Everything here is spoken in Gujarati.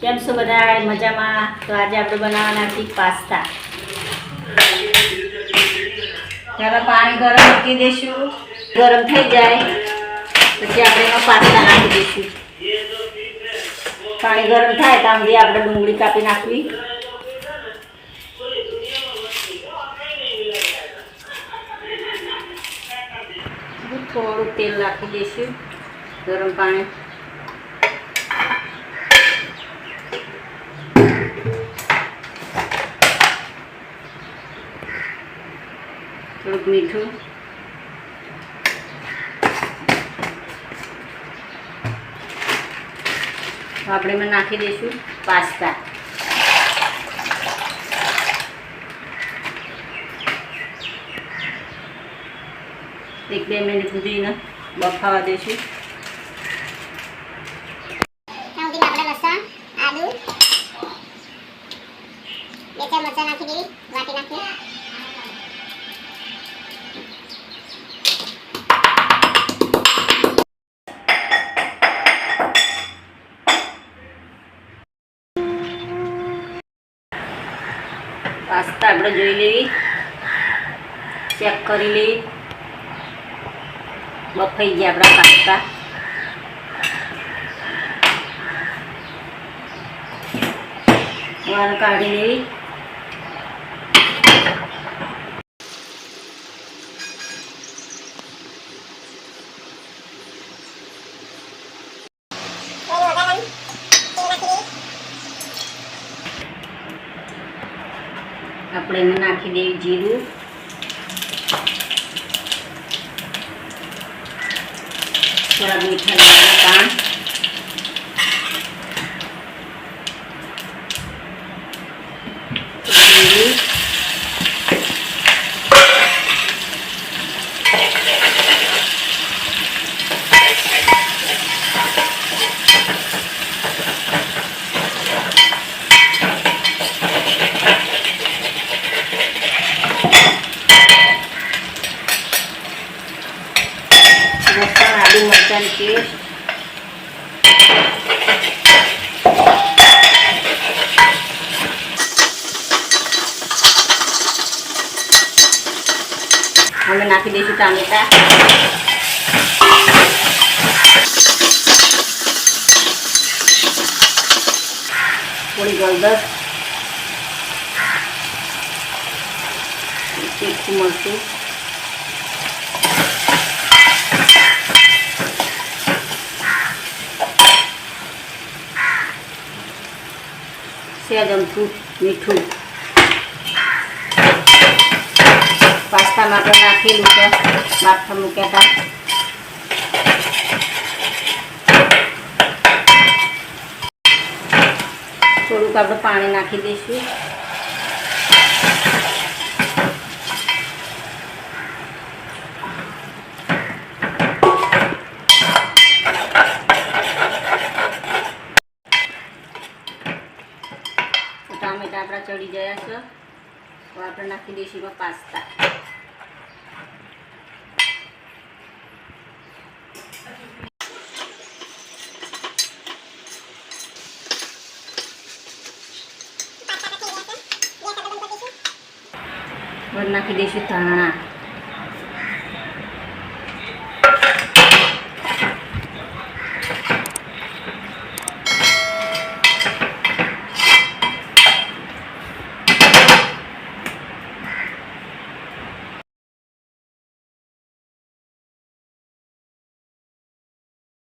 કેમ છો બધા? મજામાં? તો આજે આપણે બનાવવાના છીએ પાસ્તા. ત્યારે પાણી ગરમ મૂકી દઈશું. ગરમ થઈ જાય. પછી આપણે એમાં પાસ્તા નાખી દઈશું. પાણી ગરમ થાય ત્યાં સુધી આપણે ડુંગળી કાપી નાખવી. થોડું તેલ નાખી દઈશું. ગરમ પાણી. થોડુંક મીઠું. આપણે એમાં નાખી દઈશું પાસ્તા. એક બે મિનિટ સુધી એને બફાવા દઈશું. આપણે લસણ, આદુ, બે ચાર મરચાં નાખી દેવી પાસ્તા આપણે જોઈ લેવી. ચેક કરી લેવી. બફાઈ ગયા આપણા પાસ્તા. વાર કાઢી લેવી થોડું વધારે તેલ નાખી દેવી આપણે એમાં નાખી દેવી જીરું. થોડા મીઠા પાન જીરું લસણ આદુ મરચાંની પેસ્ટ અમે નાખી દઈશું ટામેટા થોડી ગળદર તીખું મરચું સેજ અમથું મીઠું. પાસ્તામાં આપણે નાખેલું છે બાફા મૂક્યા હતા થોડુંક આપણે પાણી નાખી દઈશું. ટામેટા આપણા ચડી ગયા છે તો આપણે નાખી દઈશું એમાં પાસ્તા પાસ્તા નાખી રહ્યા છે બે સાથે બંધ કરીશું વર નાખી દઈશું ધાણા